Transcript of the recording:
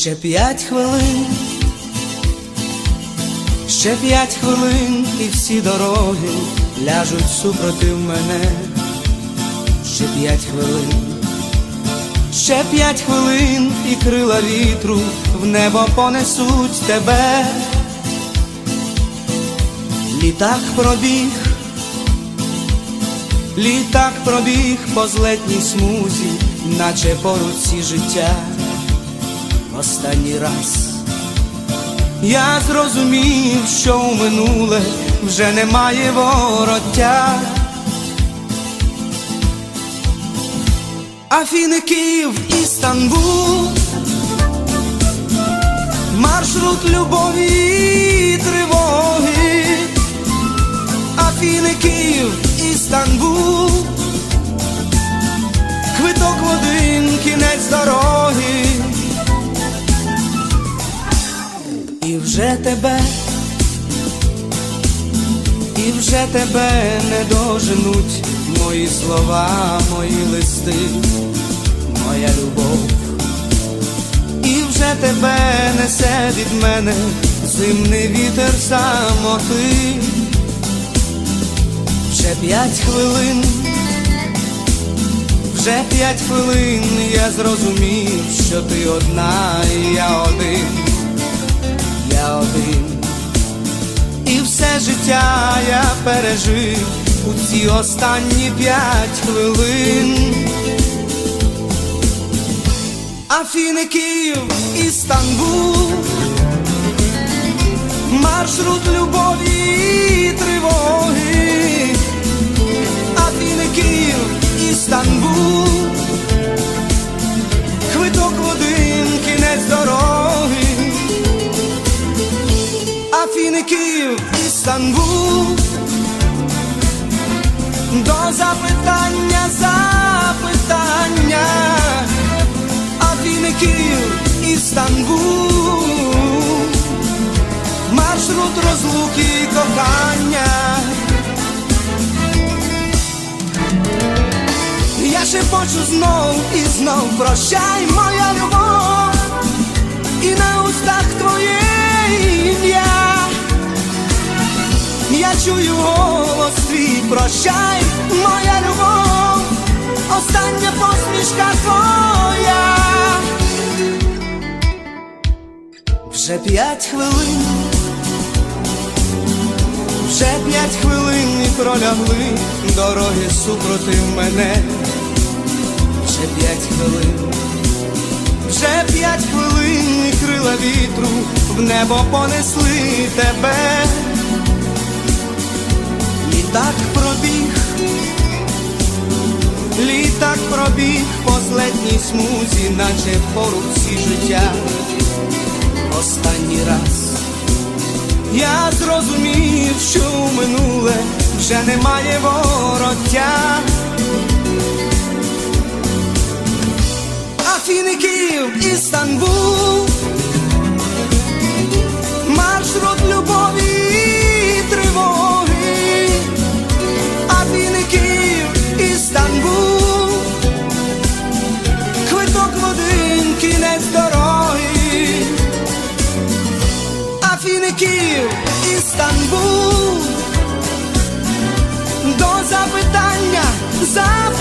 Ще п'ять хвилин, ще п'ять хвилин, і всі дороги ляжуть супротив мене. Ще п'ять хвилин, ще п'ять хвилин, і крила вітру в небо понесуть тебе. Літак пробіг, літак пробіг по злетній смузі, наче по руці життя. Останній раз я зрозумів, що у минуле вже немає вороття. Афіни, Київ, Істанбул, маршрут любові і тривоги, Афіни, Київ, Істанбул, вже тебе, і вже тебе не доженуть мої слова, мої листи, моя любов, і вже тебе несе від мене зимний вітер самоти, вже п'ять хвилин, вже п'ять хвилин я зрозумів, що ти одна, і я один все життя я пережив у ці останні п'ять хвилин. Афіни, Київ, Істанбул, маршрут любові Афіни, Київ, Істанбул. До запитання, запитання. Афіни, Київ, Істанбул. Маршрут розлуки і кохання. Я шепочу знов і знов. Прощай, моя любов прощай, моя любов, остання посмішка твоя. Вже п'ять хвилин, вже п'ять хвилин і пролягли дороги супротив мене. Вже п'ять хвилин. Вже п'ять хвилин і крила вітру в небо понесли пробіг по смузі, наче по руці життя. Останній раз я зрозумів, що минуле вже немає вороття. Афіни, Київ, Істанбул, Київ, Істанбул, до запитання, запитання.